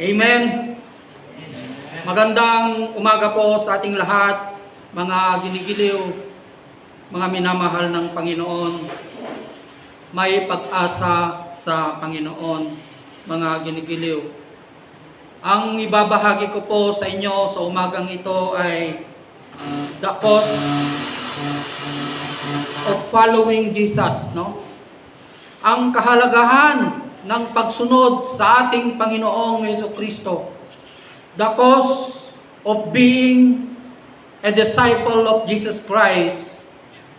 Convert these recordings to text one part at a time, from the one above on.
Amen. Magandang umaga po sa ating lahat, mga ginigiliw, mga minamahal ng Panginoon. May pag-asa sa Panginoon, mga ginigiliw. Ang ibabahagi ko po sa inyo sa umagang ito ay uh, the cost of following Jesus, no? Ang kahalagahan ng pagsunod sa ating Panginoong Yeso Kristo. The cost of being a disciple of Jesus Christ.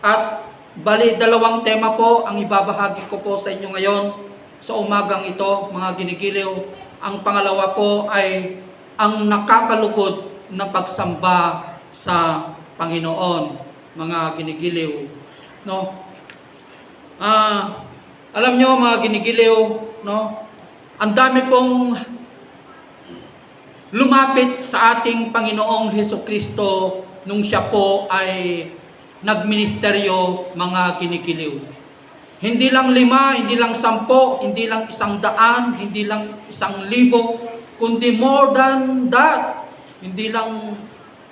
At bali dalawang tema po ang ibabahagi ko po sa inyo ngayon sa umagang ito, mga ginigiliw. Ang pangalawa po ay ang nakakalugod na pagsamba sa Panginoon, mga ginigiliw. No? Ah, alam nyo mga ginigiliw, no? Ang dami pong lumapit sa ating Panginoong Heso Kristo nung siya po ay nagministeryo mga kinikiliw. Hindi lang lima, hindi lang sampo, hindi lang isang daan, hindi lang isang libo, kundi more than that. Hindi lang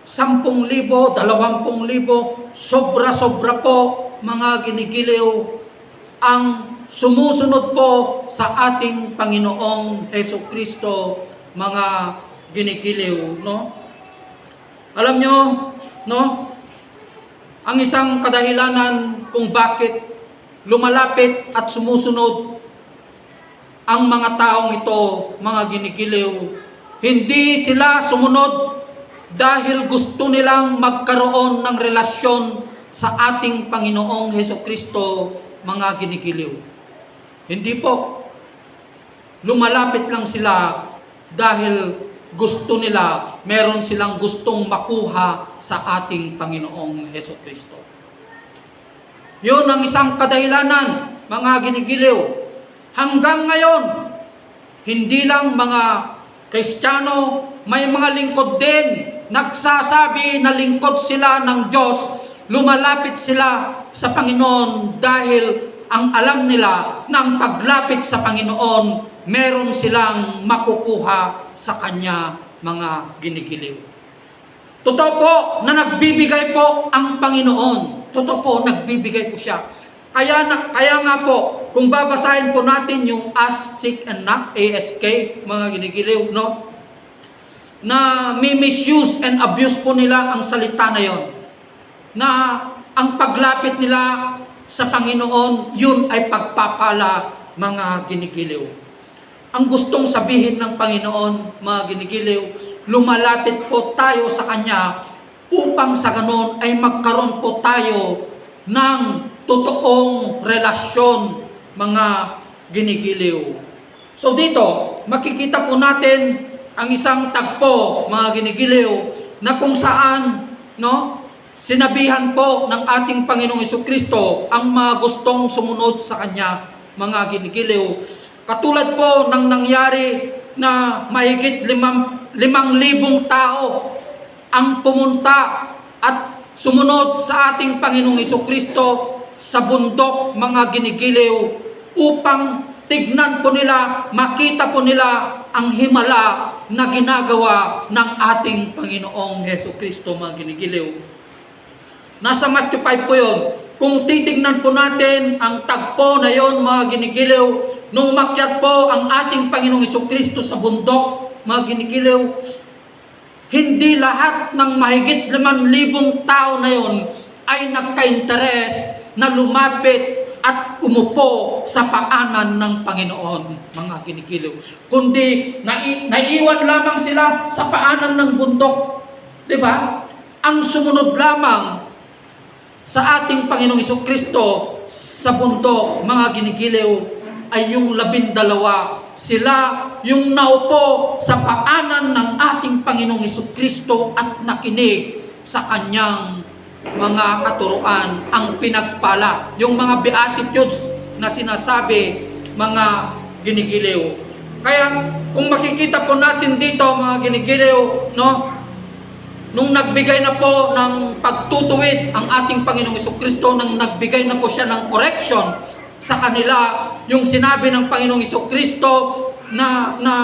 sampung libo, dalawampung libo, sobra-sobra po mga ginigiliw ang sumusunod po sa ating Panginoong Heso Kristo, mga ginikiliw, no? Alam nyo, no? Ang isang kadahilanan kung bakit lumalapit at sumusunod ang mga taong ito, mga ginikiliw, hindi sila sumunod dahil gusto nilang magkaroon ng relasyon sa ating Panginoong Heso Kristo, mga ginikiliw. Hindi po. Lumalapit lang sila dahil gusto nila, meron silang gustong makuha sa ating Panginoong Heso Kristo. Yun ang isang kadahilanan, mga ginigiliw. Hanggang ngayon, hindi lang mga Kristiyano, may mga lingkod din, nagsasabi na lingkod sila ng Diyos, lumalapit sila sa Panginoon dahil ang alam nila na ang paglapit sa Panginoon, meron silang makukuha sa Kanya mga ginigiliw. Totoo po na nagbibigay po ang Panginoon. Totoo po, nagbibigay po siya. Kaya, na, kaya nga po, kung babasahin po natin yung ask, seek, and knock, ASK, mga ginigiliw, no? Na may misuse and abuse po nila ang salita na yon. Na ang paglapit nila sa Panginoon, yun ay pagpapala mga ginigiliw. Ang gustong sabihin ng Panginoon, mga ginigiliw, lumalapit po tayo sa Kanya upang sa ganon ay magkaroon po tayo ng totoong relasyon, mga ginigiliw. So dito, makikita po natin ang isang tagpo, mga ginigiliw, na kung saan, no, sinabihan po ng ating Panginoong Kristo ang mga gustong sumunod sa Kanya, mga ginigiliw. Katulad po ng nangyari na mahigit limang, limang libong tao ang pumunta at sumunod sa ating Panginoong Kristo sa bundok mga ginigiliw upang tignan po nila, makita po nila ang himala na ginagawa ng ating Panginoong Heso Kristo mga ginigiliw. Nasa Matthew 5 po yun. Kung titignan po natin ang tagpo na yon mga ginigiliw, nung makyat po ang ating Panginoong Iso Kristo sa bundok, mga ginigiliw, hindi lahat ng mahigit 5,000 tao na yon ay nagka-interes na lumapit at umupo sa paanan ng Panginoon, mga ginikiliw. Kundi nai- naiwan lamang sila sa paanan ng bundok. Di ba? Ang sumunod lamang sa ating Panginoong Iso Kristo sa bundok, mga ginikiliw, ay yung labindalawa. Sila yung naupo sa paanan ng ating Panginoong Iso Kristo at nakinig sa kanyang mga katuruan, ang pinagpala. Yung mga beatitudes na sinasabi, mga ginigiliw. Kaya kung makikita po natin dito, mga ginigiliw, no, Nung nagbigay na po ng pagtutuwid ang ating Panginoong Kristo, nang nagbigay na po siya ng correction sa kanila, yung sinabi ng Panginoong Kristo na, na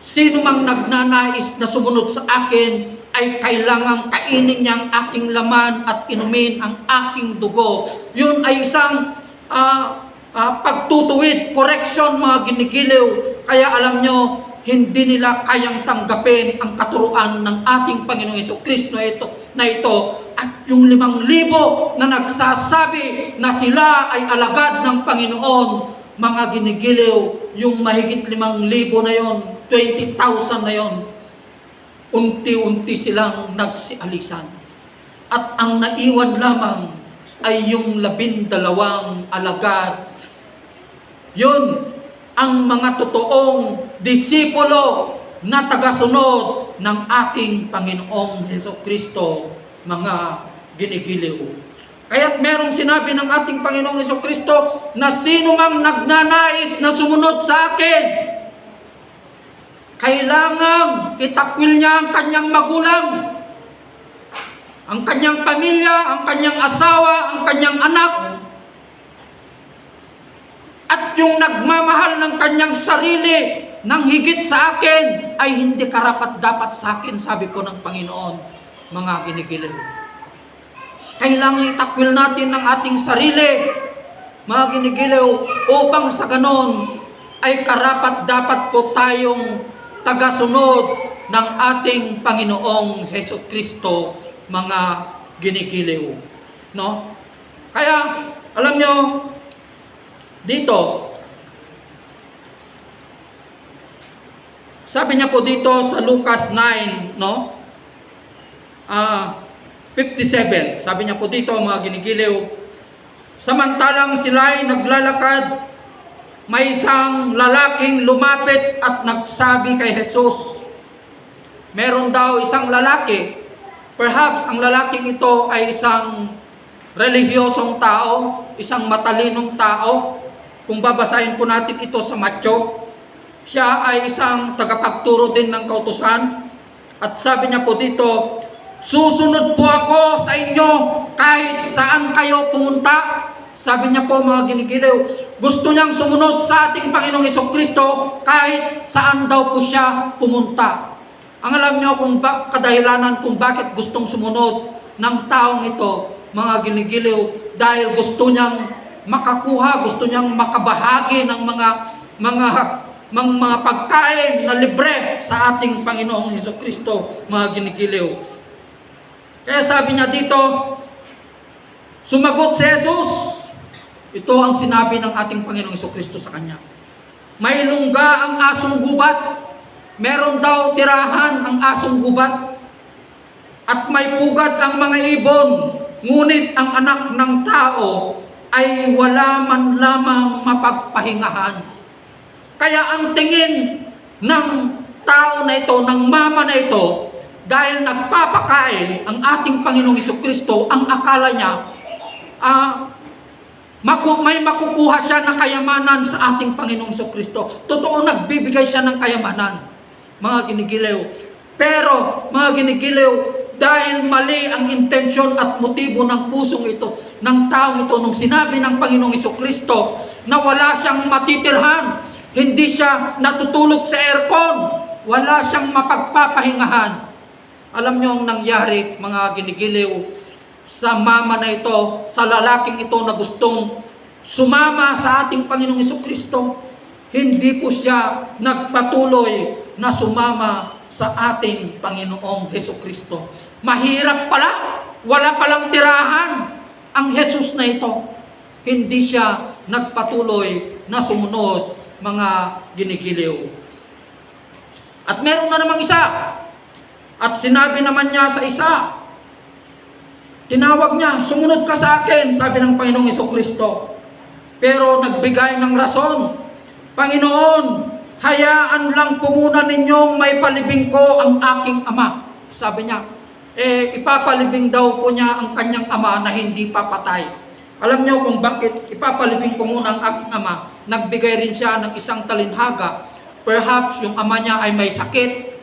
sino mang nagnanais na sumunod sa akin ay kailangang kainin niya ang aking laman at inumin ang aking dugo. Yun ay isang ah, ah, pagtutuwid, correction mga ginigiliw. Kaya alam nyo, hindi nila kayang tanggapin ang katuruan ng ating Panginoong Yeso Kristo ito, na ito at yung limang libo na nagsasabi na sila ay alagad ng Panginoon, mga ginigiliw, yung mahigit limang libo na yon, 20,000 na yon, unti-unti silang nagsialisan. At ang naiwan lamang ay yung labindalawang alagad. Yun ang mga totoong disipulo na tagasunod ng ating Panginoong Heso Kristo, mga ginigiliw. Kaya't merong sinabi ng ating Panginoong Heso Kristo na sino mang nagnanais na sumunod sa akin, kailangang itakwil niya ang kanyang magulang, ang kanyang pamilya, ang kanyang asawa, ang kanyang anak, at yung nagmamahal ng kanyang sarili ng higit sa akin ay hindi karapat dapat sa akin, sabi po ng Panginoon, mga ginigiliw. Kailangan itakwil natin ng ating sarili, mga ginigiliw, upang sa ganon ay karapat dapat po tayong tagasunod ng ating Panginoong Heso Kristo, mga ginigiliw. No? Kaya, alam nyo, dito, sabi niya po dito sa Lucas 9, no? Ah, 57. Sabi niya po dito, mga ginigiliw, samantalang sila ay naglalakad, may isang lalaking lumapit at nagsabi kay Jesus. Meron daw isang lalaki, perhaps ang lalaking ito ay isang relihiyosong tao, isang matalinong tao, kung babasahin po natin ito sa Matyo, siya ay isang tagapagturo din ng kautusan. At sabi niya po dito, susunod po ako sa inyo kahit saan kayo pumunta. Sabi niya po mga ginigiliw, gusto niyang sumunod sa ating Panginoong Iso Kristo kahit saan daw po siya pumunta. Ang alam niyo kung ba, kadahilanan kung bakit gustong sumunod ng taong ito, mga ginigiliw, dahil gusto niyang makakuha, gusto niyang makabahagi ng mga mga mga, mga pagkain na libre sa ating Panginoong Heso Kristo, mga ginigiliw. Kaya sabi niya dito, sumagot si Jesus. Ito ang sinabi ng ating Panginoong Heso Kristo sa kanya. May lungga ang asong gubat, meron daw tirahan ang asong gubat, at may pugad ang mga ibon, ngunit ang anak ng tao ay wala man lamang mapagpahingahan. Kaya ang tingin ng tao na ito, ng mama na ito, dahil nagpapakain ang ating Panginoong Iso Kristo, ang akala niya, ah, maku- may makukuha siya na kayamanan sa ating Panginoong Iso Kristo. Totoo, nagbibigay siya ng kayamanan, mga ginigiliw. Pero, mga ginigiliw, dahil mali ang intensyon at motibo ng pusong ito, ng taong ito, nung sinabi ng Panginoong Iso Kristo, na wala siyang matitirhan, hindi siya natutulog sa aircon, wala siyang mapagpapahingahan. Alam niyo ang nangyari, mga ginigiliw, sa mama na ito, sa lalaking ito na gustong sumama sa ating Panginoong Iso Kristo, hindi po siya nagpatuloy na sumama sa ating Panginoong Heso Kristo. Mahirap pala, wala palang tirahan ang Jesus na ito. Hindi siya nagpatuloy na sumunod mga ginigiliw. At meron na namang isa. At sinabi naman niya sa isa, tinawag niya, sumunod ka sa akin, sabi ng Panginoong Kristo. Pero nagbigay ng rason, Panginoon, hayaan lang po muna ninyong may palibing ko ang aking ama. Sabi niya, eh, ipapalibing daw po niya ang kanyang ama na hindi papatay. Alam niyo kung bakit ipapalibing ko muna ang aking ama? Nagbigay rin siya ng isang talinhaga. Perhaps yung ama niya ay may sakit.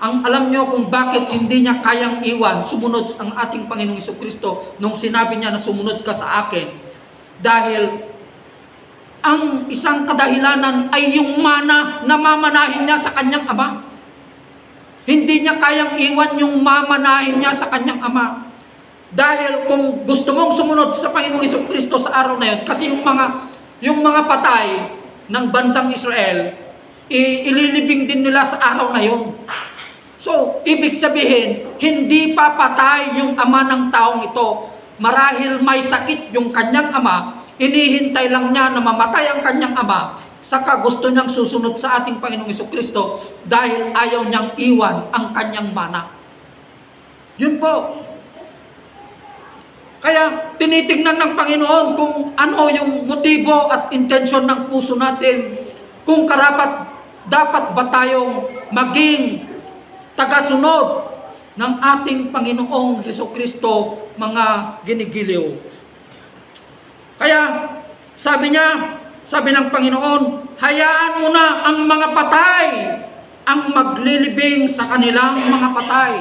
Ang alam niyo kung bakit hindi niya kayang iwan, sumunod ang ating Panginoong Kristo nung sinabi niya na sumunod ka sa akin. Dahil ang isang kadahilanan ay yung mana na mamanahin niya sa kanyang ama. Hindi niya kayang iwan yung mamanahin niya sa kanyang ama. Dahil kung gusto mong sumunod sa Panginoong Iso Kristo sa araw na yun, kasi yung mga, yung mga patay ng bansang Israel, ililibing din nila sa araw na yun. So, ibig sabihin, hindi papatay yung ama ng taong ito. Marahil may sakit yung kanyang ama, inihintay lang niya na mamatay ang kanyang ama, saka gusto niyang susunod sa ating Panginoong Kristo dahil ayaw niyang iwan ang kanyang mana. Yun po. Kaya tinitingnan ng Panginoon kung ano yung motibo at intensyon ng puso natin. Kung karapat dapat ba tayong maging tagasunod ng ating Panginoong Heso Kristo mga ginigiliw. Kaya sabi niya, sabi ng Panginoon, hayaan mo na ang mga patay ang maglilibing sa kanilang mga patay.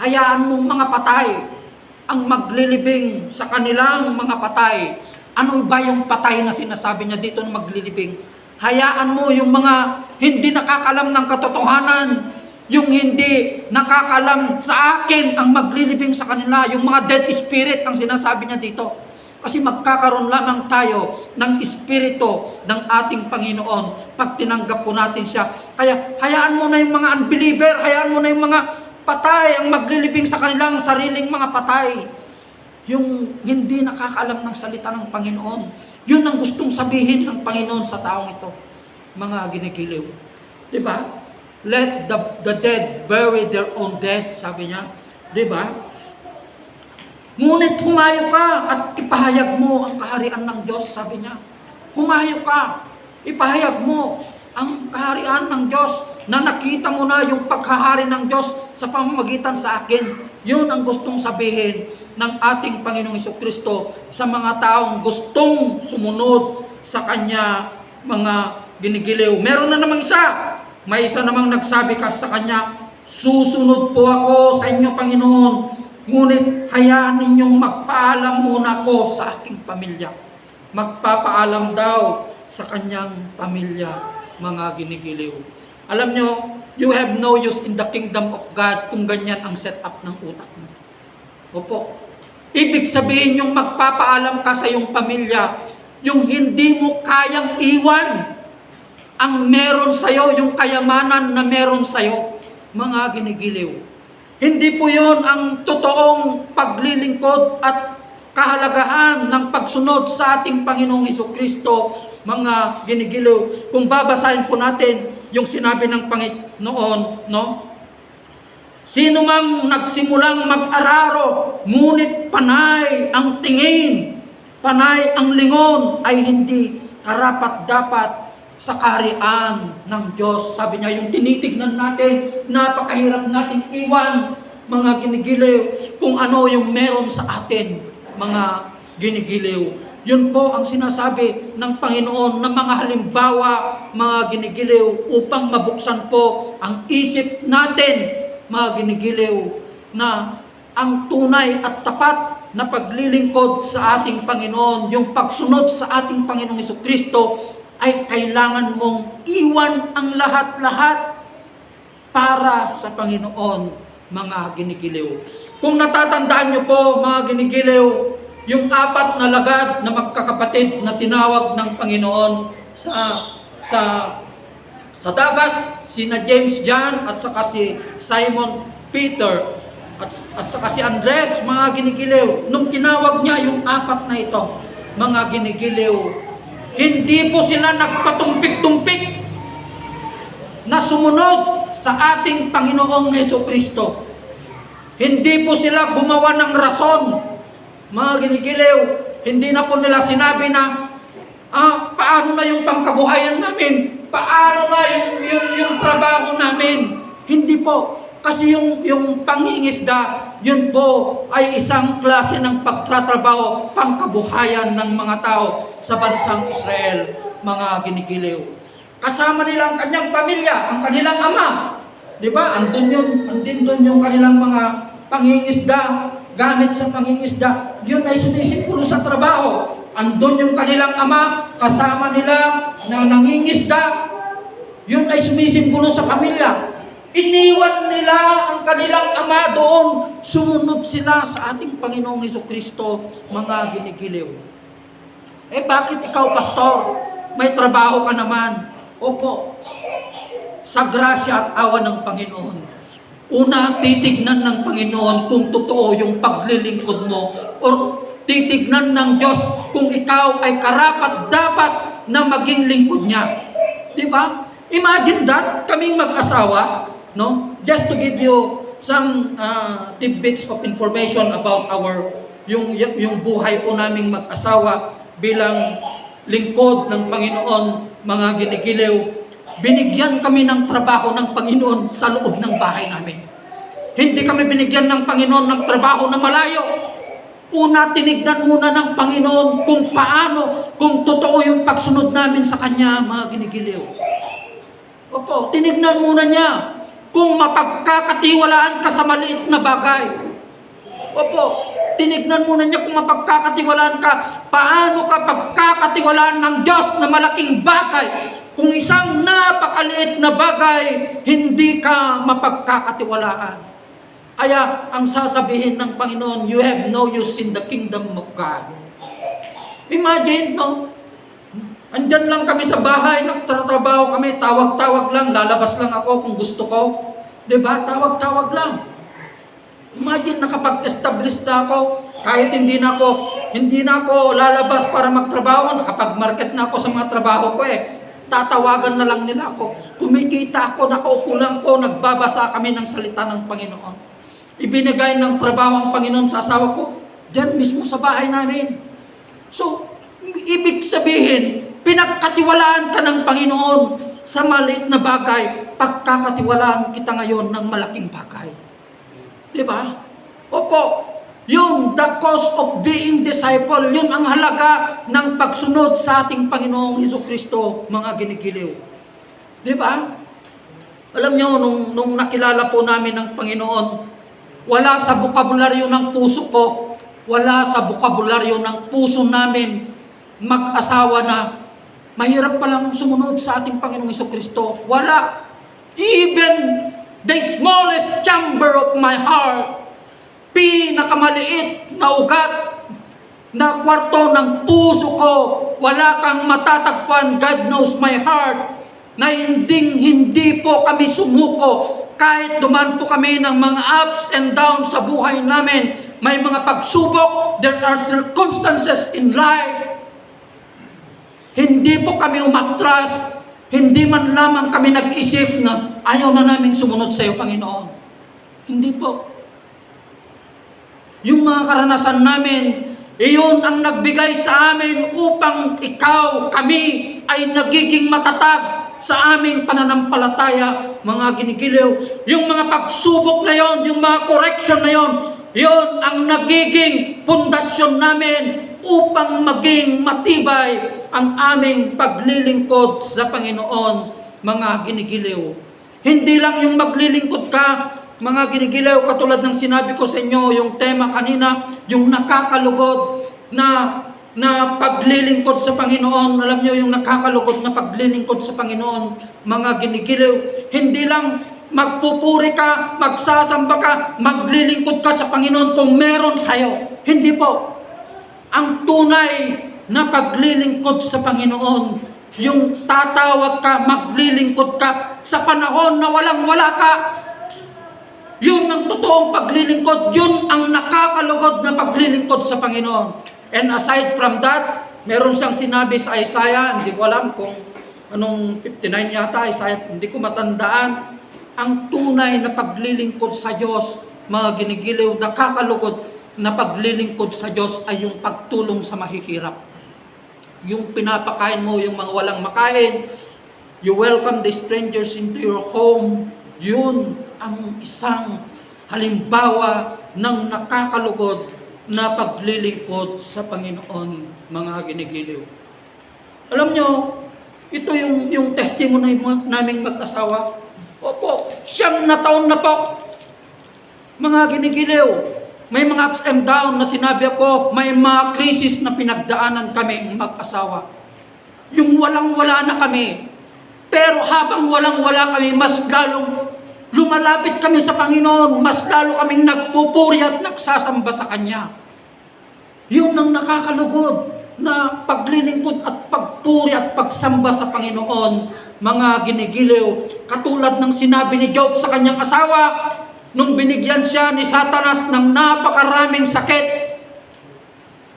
Hayaan mo mga patay ang maglilibing sa kanilang mga patay. Ano ba yung patay na sinasabi niya dito na maglilibing? Hayaan mo yung mga hindi nakakalam ng katotohanan, yung hindi nakakalam sa akin ang maglilibing sa kanila, yung mga dead spirit ang sinasabi niya dito. Kasi magkakaroon lamang tayo ng espiritu ng ating Panginoon pag tinanggap po natin siya. Kaya hayaan mo na yung mga unbeliever, hayaan mo na yung mga patay ang maglilibing sa kanilang sariling mga patay. Yung hindi nakakaalam ng salita ng Panginoon. Yun ang gustong sabihin ng Panginoon sa taong ito. Mga ginigiliw. Di ba? Let the, the dead bury their own dead, sabi niya. Di ba? Ngunit humayo ka at ipahayag mo ang kaharian ng Diyos, sabi niya. Humayo ka, ipahayag mo ang kaharian ng Diyos na nakita mo na yung paghahari ng Diyos sa pamamagitan sa akin. Yun ang gustong sabihin ng ating Panginoong Iso Kristo sa mga taong gustong sumunod sa Kanya mga ginigiliw. Meron na namang isa. May isa namang nagsabi ka sa Kanya, Susunod po ako sa inyo, Panginoon, ngunit hayaan ninyong magpaalam muna ko sa aking pamilya. Magpapaalam daw sa kanyang pamilya, mga ginigiliw. Alam nyo, you have no use in the kingdom of God kung ganyan ang setup ng utak mo. Opo. Ibig sabihin yung magpapaalam ka sa iyong pamilya, yung hindi mo kayang iwan ang meron sa'yo, yung kayamanan na meron sa'yo, mga ginigiliw. Hindi po yon ang totoong paglilingkod at kahalagahan ng pagsunod sa ating Panginoong Iso Kristo, mga ginigiliw. Kung babasahin po natin yung sinabi ng Panginoon, no? Sino mang nagsimulang mag-araro, ngunit panay ang tingin, panay ang lingon, ay hindi karapat-dapat sa kaharian ng Diyos. Sabi niya, yung tinitignan natin, napakahirap nating iwan, mga ginigiliw, kung ano yung meron sa atin, mga ginigiliw. Yun po ang sinasabi ng Panginoon ng mga halimbawa, mga ginigiliw, upang mabuksan po ang isip natin, mga ginigiliw, na ang tunay at tapat na paglilingkod sa ating Panginoon, yung pagsunod sa ating Panginoong Kristo, ay kailangan mong iwan ang lahat-lahat para sa Panginoon, mga ginigiliw. Kung natatandaan nyo po, mga ginigiliw, yung apat na lagad na magkakapatid na tinawag ng Panginoon sa sa sa dagat, sina James John at saka si Simon Peter at, at saka si Andres, mga ginigiliw. Nung tinawag niya yung apat na ito, mga ginigiliw, hindi po sila nagpatumpik-tumpik na sumunod sa ating Panginoong Yeso Kristo. Hindi po sila gumawa ng rason, mga ginigiliw. Hindi na po nila sinabi na, ah, paano na yung pangkabuhayan namin? Paano na yung, yung, yung trabaho namin? Hindi po. Kasi yung, yung pangingisda, yun po ay isang klase ng pagtratrabaho, pangkabuhayan ng mga tao sa bansang Israel, mga ginigiliw. Kasama nila ang kanyang pamilya, ang kanilang ama. Di ba? Andun yun, andin doon yung kanilang mga pangingisda, gamit sa pangingisda. Yun ay sinisipulo sa trabaho. andon yung kanilang ama, kasama nila na nangingisda, yun ay sumisimbolo sa pamilya. Iniwan nila ang kanilang ama doon. Sumunod sila sa ating Panginoong Heso Kristo, mga ginigiliw. Eh bakit ikaw, pastor? May trabaho ka naman. Opo. Sa grasya at awa ng Panginoon. Una, titignan ng Panginoon kung totoo yung paglilingkod mo or titignan ng Diyos kung ikaw ay karapat dapat na maging lingkod niya. Di ba? Imagine that, kaming mag-asawa, no? Just to give you some uh, tidbits of information about our yung yung buhay po naming mag-asawa bilang lingkod ng Panginoon, mga ginigiliw. Binigyan kami ng trabaho ng Panginoon sa loob ng bahay namin. Hindi kami binigyan ng Panginoon ng trabaho na malayo. Una, tinignan muna ng Panginoon kung paano, kung totoo yung pagsunod namin sa Kanya, mga ginigiliw. Opo, tinignan muna niya kung mapagkakatiwalaan ka sa maliit na bagay. Opo, tinignan muna niya kung mapagkakatiwalaan ka, paano ka pagkakatiwalaan ng Diyos na malaking bagay. Kung isang napakaliit na bagay, hindi ka mapagkakatiwalaan. Kaya ang sasabihin ng Panginoon, you have no use in the kingdom of God. Imagine, no? Andyan lang kami sa bahay, nagtatrabaho kami, tawag-tawag lang, lalabas lang ako kung gusto ko. ba? Tawag-tawag lang. Imagine nakapag-establish na ako, kahit hindi na ako, hindi na ako lalabas para magtrabaho, nakapag-market na ako sa mga trabaho ko eh. Tatawagan na lang nila ako. Kumikita ako, nakaupo lang ko, nagbabasa kami ng salita ng Panginoon. Ibinigay ng trabaho ang Panginoon sa asawa ko, diyan mismo sa bahay namin. So, ibig sabihin, pinagkatiwalaan ka ng Panginoon sa maliit na bagay, pagkakatiwalaan kita ngayon ng malaking bagay. Di ba? Opo, yun, the cost of being disciple, yun ang halaga ng pagsunod sa ating Panginoong Heso Kristo, mga ginigiliw. Di ba? Alam nyo, nung, nung nakilala po namin ng Panginoon, wala sa bukabularyo ng puso ko, wala sa bukabularyo ng puso namin mag-asawa na mahirap palang sumunod sa ating Panginoong Iso Kristo. Wala. Even the smallest chamber of my heart, pinakamaliit na ugat na kwarto ng puso ko, wala kang matatagpuan, God knows my heart, na hindi hindi po kami sumuko kahit duman po kami ng mga ups and downs sa buhay namin, may mga pagsubok, there are circumstances in life hindi po kami umatras, hindi man lamang kami nag-isip na ayaw na namin sumunod sa iyo, Panginoon. Hindi po. Yung mga karanasan namin, iyon ang nagbigay sa amin upang ikaw, kami, ay nagiging matatag sa aming pananampalataya, mga ginigiliw. Yung mga pagsubok na yon, yung mga correction na yon, yon ang nagiging pundasyon namin upang maging matibay ang aming paglilingkod sa Panginoon, mga ginigiliw. Hindi lang yung maglilingkod ka, mga ginigilaw, katulad ng sinabi ko sa inyo, yung tema kanina, yung nakakalugod na na paglilingkod sa Panginoon. Alam nyo, yung nakakalugod na paglilingkod sa Panginoon, mga ginigilaw, hindi lang magpupuri ka, magsasamba ka, maglilingkod ka sa Panginoon kung meron sa'yo. Hindi po. Ang tunay na paglilingkod sa Panginoon, yung tatawag ka, maglilingkod ka sa panahon na walang wala ka, yun ang totoong paglilingkod. Yun ang nakakalugod na paglilingkod sa Panginoon. And aside from that, meron siyang sinabi sa Isaiah, hindi ko alam kung anong 59 yata, Isaiah, hindi ko matandaan. Ang tunay na paglilingkod sa Diyos, mga ginigiliw, nakakalugod na paglilingkod sa Diyos ay yung pagtulong sa mahihirap. Yung pinapakain mo yung mga walang makain, you welcome the strangers into your home, yun ang isang halimbawa ng nakakalugod na paglilingkod sa Panginoon, mga ginigiliw. Alam nyo, ito yung, yung testimony mo- naming mag-asawa. Opo, siyam na taon na po. Mga ginigiliw, may mga ups and down na sinabi ako, may mga krisis na pinagdaanan kami mag-asawa. Yung walang-wala na kami. Pero habang walang-wala kami, mas lalong lumalapit kami sa Panginoon, mas lalo kaming nagpupuri at nagsasamba sa Kanya. Yun ang nakakalugod na paglilingkod at pagpuri at pagsamba sa Panginoon, mga ginigiliw. Katulad ng sinabi ni Job sa kanyang asawa, nung binigyan siya ni Satanas ng napakaraming sakit.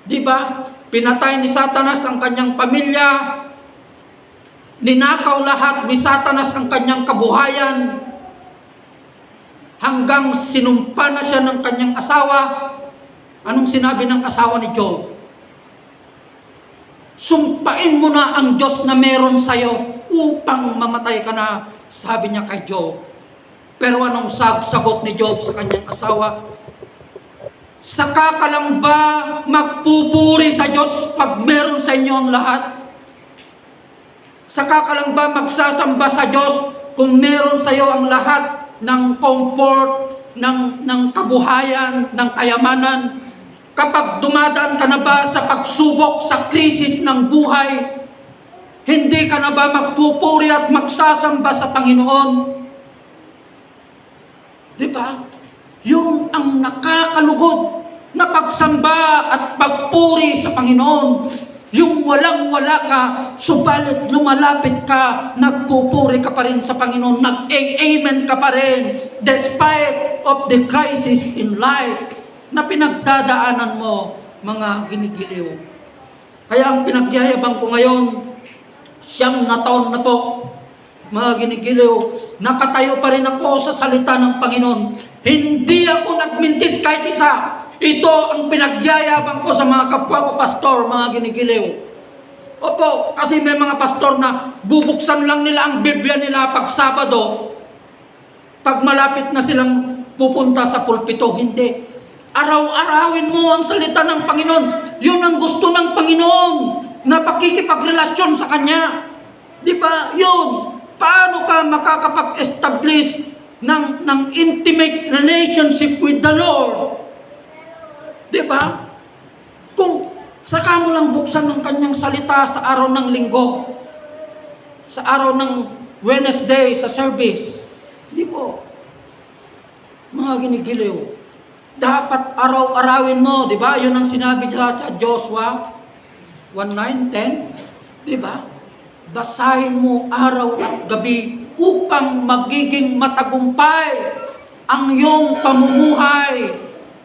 Di ba? Pinatay ni Satanas ang kanyang pamilya, ninakaw lahat ni Satanas ang kanyang kabuhayan, hanggang sinumpa na siya ng kanyang asawa. Anong sinabi ng asawa ni Job? Sumpain mo na ang Diyos na meron sa'yo upang mamatay ka na, sabi niya kay Job. Pero anong sag sagot ni Job sa kanyang asawa? Saka ka lang ba magpupuri sa Diyos pag meron sa inyo ang lahat? Saka ka lang ba magsasamba sa Diyos kung meron sa iyo ang lahat ng comfort, ng, ng kabuhayan, ng kayamanan? Kapag dumadaan ka na ba sa pagsubok, sa krisis ng buhay, hindi ka na ba magpupuri at magsasamba sa Panginoon? Di ba? Yung ang nakakalugod na pagsamba at pagpuri sa Panginoon. Yung walang-wala ka, subalit lumalapit ka, nagpupuri ka pa rin sa Panginoon, nag-amen ka pa rin, despite of the crisis in life na pinagdadaanan mo, mga ginigiliw. Kaya ang pinagyayabang ko ngayon, siyam na taon na po, mga ginigiliw, nakatayo pa rin ako sa salita ng Panginoon. Hindi ako nagmintis kahit isa. Ito ang pinagyayabang ko sa mga kapwa ko pastor, mga ginigiliw. Opo, kasi may mga pastor na bubuksan lang nila ang Biblia nila pag Sabado, pag malapit na silang pupunta sa pulpito, hindi. Araw-arawin mo ang salita ng Panginoon. Yun ang gusto ng Panginoon na pakikipagrelasyon sa Kanya. Di ba? Yun. Paano ka makakapag-establish ng, ng intimate relationship with the Lord? Di ba? Kung saka mo lang buksan ng kanyang salita sa araw ng linggo, sa araw ng Wednesday sa service, di po. Mga ginigiliw. Dapat araw-arawin mo, di ba? Yun ang sinabi sa Joshua 1.9.10. Di ba? Basahin mo araw at gabi upang magiging matagumpay ang iyong pamumuhay.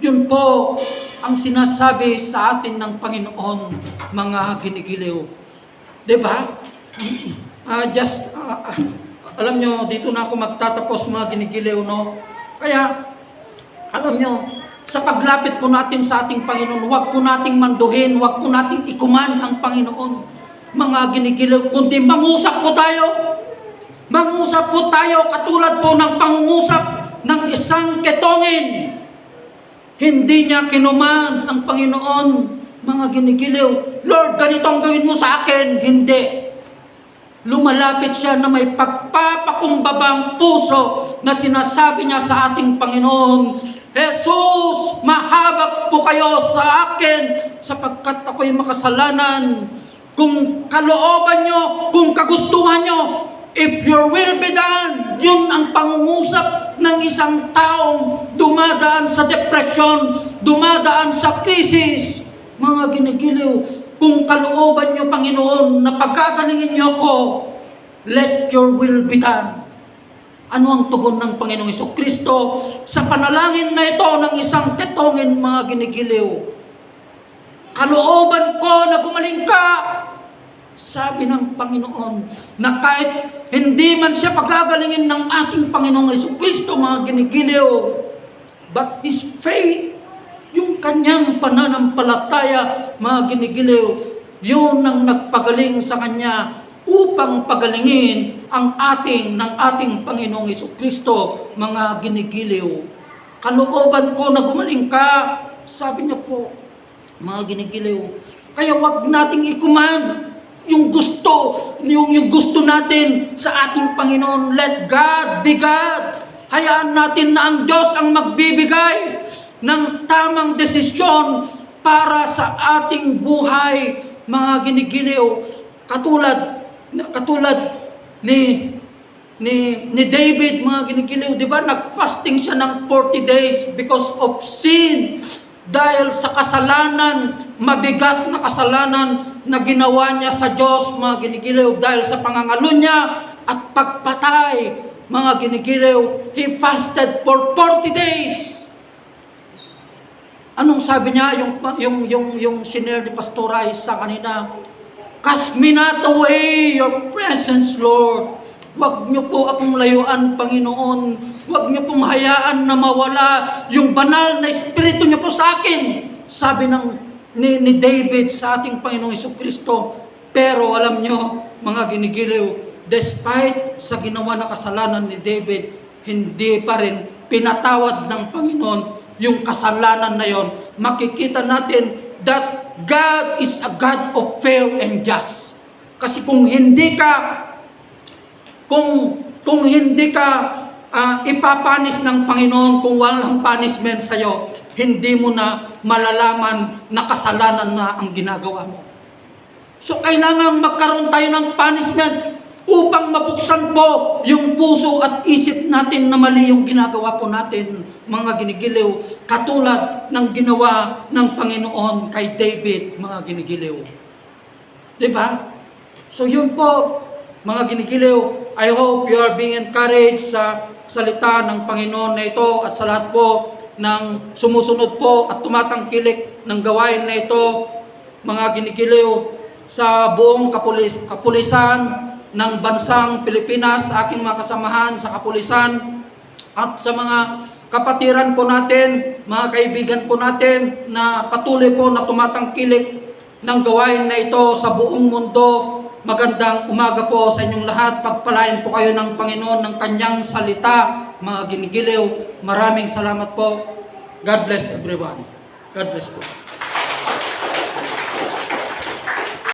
Yun po ang sinasabi sa atin ng Panginoon, mga ginigiliw. Ba? Ah, just, ah, ah, alam nyo, dito na ako magtatapos mga ginigiliw, no? Kaya, alam nyo, sa paglapit po natin sa ating Panginoon, huwag po nating manduhin, huwag po nating ikuman ang Panginoon. Mga ginigiliw, kundi mangusap po tayo. Mangusap po tayo katulad po ng pangungusap ng isang ketongin. Hindi niya kinuman ang Panginoon, mga ginigiliw. Lord, ganito ang gawin mo sa akin. Hindi. Lumalapit siya na may pagpapakumbabang puso na sinasabi niya sa ating Panginoon, Jesus, mahabag po kayo sa akin sapagkat ako'y makasalanan. Kung kalooban nyo, kung kagustuhan nyo, if your will be done, yun ang pangungusap ng isang taong dumadaan sa depression, dumadaan sa krisis. Mga ginigiliw, kung kalooban nyo, Panginoon, na pagkagalingin nyo ko, let your will be done. Ano ang tugon ng Panginoong Kristo sa panalangin na ito ng isang ketongin, mga ginigiliw? Kalooban ko na gumaling ka, sabi ng Panginoon, na kahit hindi man siya pagagalingin ng ating Panginoong Iso Kristo, mga ginigiliw, but His faith, yung kanyang pananampalataya, mga ginigiliw, yun ang nagpagaling sa kanya upang pagalingin ang ating ng ating Panginoong Iso Kristo, mga ginigiliw. Kalooban ko na gumaling ka, sabi niya po, mga ginigiliw. Kaya wag nating ikuman yung gusto, yung, yung gusto natin sa ating Panginoon. Let God be God. Hayaan natin na ang Diyos ang magbibigay ng tamang desisyon para sa ating buhay, mga ginigiliw. Katulad, katulad ni ni ni David mga ginigiliw, 'di ba? Nag-fasting siya ng 40 days because of sin. Dahil sa kasalanan, mabigat na kasalanan na ginawa niya sa Diyos, mga ginigiliw, dahil sa pangangalo niya at pagpatay, mga ginigiliw, he fasted for 40 days. Anong sabi niya yung yung yung yung senior ni Pastor Ay sa kanina? Cast me not away your presence, Lord. Huwag niyo po akong layuan, Panginoon. Huwag niyo pong hayaan na mawala yung banal na espiritu niyo po sa akin. Sabi ng ni, ni David sa ating Panginoong Hesus Kristo. Pero alam niyo, mga ginigiliw, despite sa ginawa na kasalanan ni David, hindi pa rin pinatawad ng Panginoon yung kasalanan na yon. Makikita natin that God is a God of fair and just. Kasi kung hindi ka kung kung hindi ka ah, ipapanis ng Panginoon kung walang punishment sa iyo, hindi mo na malalaman na kasalanan na ang ginagawa mo. So kailangan magkaroon tayo ng punishment upang mabuksan po yung puso at isip natin na mali yung ginagawa po natin, mga ginigiliw, katulad ng ginawa ng Panginoon kay David, mga ginigiliw. Di ba? So yun po, mga ginigiliw, I hope you are being encouraged sa salita ng Panginoon na ito at sa lahat po ng sumusunod po at tumatangkilik ng gawain na ito, mga ginigiliw, sa buong kapulis, kapulisan ng bansang Pilipinas, sa aking mga kasamahan sa kapulisan, at sa mga kapatiran po natin, mga kaibigan po natin na patuloy po na tumatangkilik ng gawain na ito sa buong mundo. Magandang umaga po sa inyong lahat. Pagpalain po kayo ng Panginoon ng kanyang salita, mga ginigiliw. Maraming salamat po. God bless everyone. God bless po.